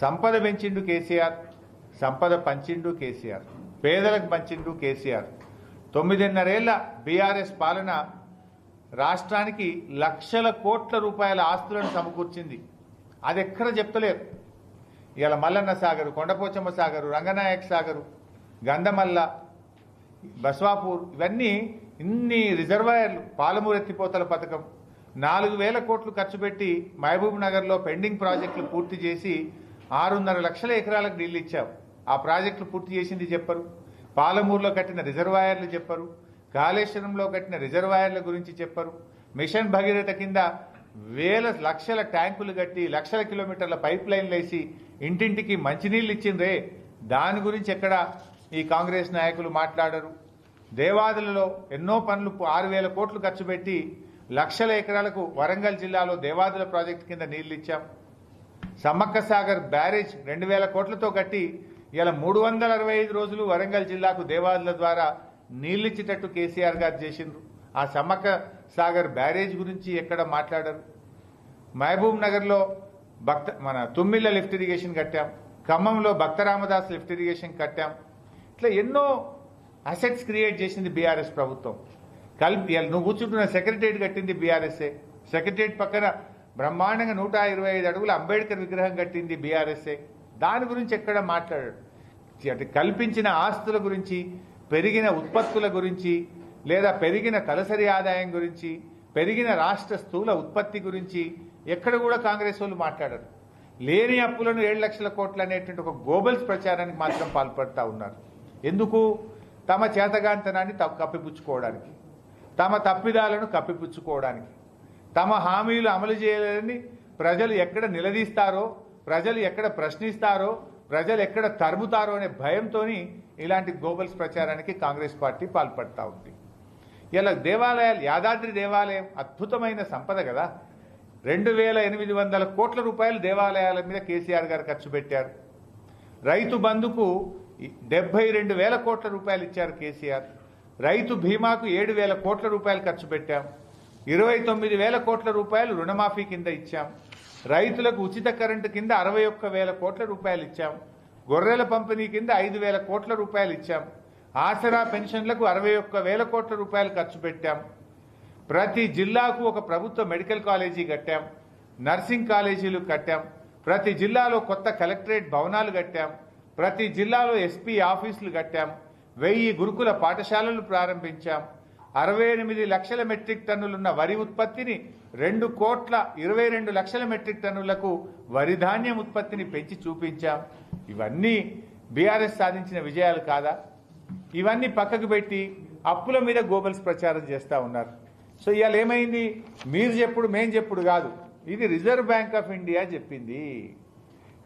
సంపద పెంచిండు కేసీఆర్ సంపద పంచిండు కేసీఆర్ పేదలకు పంచిండు కేసీఆర్. తొమ్మిదిన్నరేళ్ళ బీఆర్ఎస్ పాలన రాష్ట్రానికి లక్షల కోట్ల రూపాయల ఆస్తులను సమకూర్చింది. అది ఎక్కడ చెప్తలేరు. ఇవాళ మల్లన్న సాగరు కొండపోచమ్మ సాగరు రంగనాయక్ సాగరు గంధమల్ల బస్వాపూర్ ఇవన్నీ ఇన్ని రిజర్వాయర్లు పాలమూరు ఎత్తిపోతల పథకం. నాలుగు వేల కోట్లు ఖర్చు పెట్టి మహబూబ్ నగర్లో పెండింగ్ ప్రాజెక్టులు పూర్తి చేసి ఆరున్నర లక్షల ఎకరాలకు నీళ్ళు ఇచ్చాం ఆ ప్రాజెక్టులు పూర్తి చేసింది చెప్పరు. పాలమూరులో కట్టిన రిజర్వాయర్లు చెప్పరు. కాళేశ్వరంలో కట్టిన రిజర్వాయర్ల గురించి చెప్పరు. మిషన్ భగీరథ కింద వేల లక్షల ట్యాంకులు కట్టి లక్షల కిలోమీటర్ల పైప్ లైన్లు వేసి ఇంటింటికి మంచినీళ్ళు ఇచ్చిండ్రే. దాని గురించి ఎక్కడ ఈ కాంగ్రెస్ నాయకులు మాట్లాడరు. దేవాదులలో ఎన్నో పనులు ఆరు వేల కోట్లు ఖర్చు పెట్టి లక్షల ఎకరాలకు వరంగల్ జిల్లాలో దేవాదుల ప్రాజెక్టు కింద నీళ్ళు ఇచ్చాం. సమ్మక్క సాగర్ బ్యారేజ్ రెండు వేల కోట్లతో కట్టి ఇలా మూడు వందల అరవై ఐదు రోజులు వరంగల్ జిల్లాకు దేవాదుల ద్వారా నీళ్ళిచ్చేటట్టు కేసీఆర్ గారు చేసిండ్రు. ఆ సమ్మక్క సాగర్ బ్యారేజ్ గురించి ఎక్కడ మాట్లాడరు? మహబూబ్ నగర్లో భక్త మన తుమ్మిళ్ళ లిఫ్ట్ ఇరిగేషన్ కట్టాం. ఖమ్మంలో భక్త రామదాస్ లిఫ్ట్ ఇరిగేషన్ కట్టాం. ఇట్లా ఎన్నో అసెట్స్ క్రియేట్ చేసింది బీఆర్ఎస్ ప్రభుత్వం. కలిపి నువ్వు కూర్చుంటున్న సెక్రటరియట్ కట్టింది బీఆర్ఎస్ఏ. సెక్రటరియట్ పక్కన బ్రహ్మాండంగా నూట ఇరవై ఐదు అడుగుల అంబేద్కర్ విగ్రహం కట్టింది బీఆర్ఎస్ఏ. దాని గురించి ఎక్కడ మాట్లాడాడు? కల్పించిన ఆస్తుల గురించి పెరిగిన ఉత్పత్తుల గురించి లేదా పెరిగిన తలసరి ఆదాయం గురించి పెరిగిన రాష్ట్ర స్థూల ఉత్పత్తి గురించి ఎక్కడ కూడా కాంగ్రెస్ వాళ్ళు మాట్లాడరు. లేని అప్పులను ఏడు లక్షల కోట్లు అనేటువంటి ఒక గోబల్స్ ప్రచారానికి మాత్రం పాల్పడతా ఉన్నారు. ఎందుకు? తమ చేతగాంతనాన్ని కప్పిపుచ్చుకోవడానికి. తమ తప్పిదాలను కప్పిపుచ్చుకోవడానికి. తమ హామీలు అమలు చేయలేదని ప్రజలు ఎక్కడ నిలదీస్తారో ప్రజలు ఎక్కడ ప్రశ్నిస్తారో ప్రజలు ఎక్కడ తరుముతారో అనే భయంతోని ఇలాంటి గోబల్స్ ప్రచారానికి కాంగ్రెస్ పార్టీ పాల్పడతా ఉంది. ఇలా దేవాలయాలు యాదాద్రి దేవాలయం అద్భుతమైన సంపద కదా. రెండు వేల ఎనిమిది వందల కోట్ల రూపాయలు దేవాలయాల మీద కేసీఆర్ గారు ఖర్చు పెట్టారు. రైతు బంధుకు డెబ్బై రెండు వేల కోట్ల రూపాయలు ఇచ్చారు కేసీఆర్. రైతు బీమాకు ఏడు వేల కోట్ల రూపాయలు ఖర్చు పెట్టాం. ఇరవై తొమ్మిది వేల కోట్ల రూపాయలు రుణమాఫీ కింద ఇచ్చాం. రైతులకు ఉచిత కరెంటు కింద అరవై ఒక్క వేల కోట్ల రూపాయలు ఇచ్చాం. గొర్రెల పంపిణీ కింద ఐదు వేల కోట్ల రూపాయలు ఇచ్చాం. ఆసరా పెన్షన్లకు అరవై ఒక్క వేల కోట్ల రూపాయలు ఖర్చు పెట్టాం. ప్రతి జిల్లాకు ఒక ప్రభుత్వ మెడికల్ కాలేజీ కట్టాం. నర్సింగ్ కాలేజీలు కట్టాం. ప్రతి జిల్లాలో కొత్త కలెక్టరేట్ భవనాలు కట్టాం. ప్రతి జిల్లాలో ఎస్పీ ఆఫీసులు కట్టాం. వెయ్యి గురుకుల పాఠశాలలు ప్రారంభించాం. అరవై ఎనిమిది లక్షల మెట్రిక్ టన్నులున్న వరి ఉత్పత్తిని రెండు కోట్ల ఇరవై రెండు లక్షల మెట్రిక్ టన్నులకు వరి ధాన్యం ఉత్పత్తిని పెంచి చూపించాం. ఇవన్నీ బీఆర్ఎస్ సాధించిన విజయాలు కాదా? ఇవన్నీ పక్కకు పెట్టి అప్పుల మీద గోబల్స్ ప్రచారం చేస్తా ఉన్నారు. సో ఇవాళ ఏమైంది? మీరు చెప్పుడు మేం చెప్పుడు కాదు. ఇది రిజర్వ్ బ్యాంక్ ఆఫ్ ఇండియా చెప్పింది.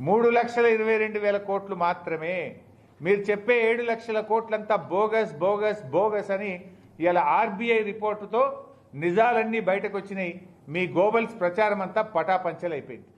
మూడు లక్షల ఇరవై రెండు వేల కోట్లు మాత్రమే. మీరు చెప్పే ఏడు లక్షల కోట్లంతా బోగస్ బోగస్ బోగస్ అని ఇవాళ ఆర్బీఐ రిపోర్టుతో నిజాలన్నీ బయటకు వచ్చినాయి మీ గోబల్స్ ప్రచారం అంతా పటాపంచలైపోయింది.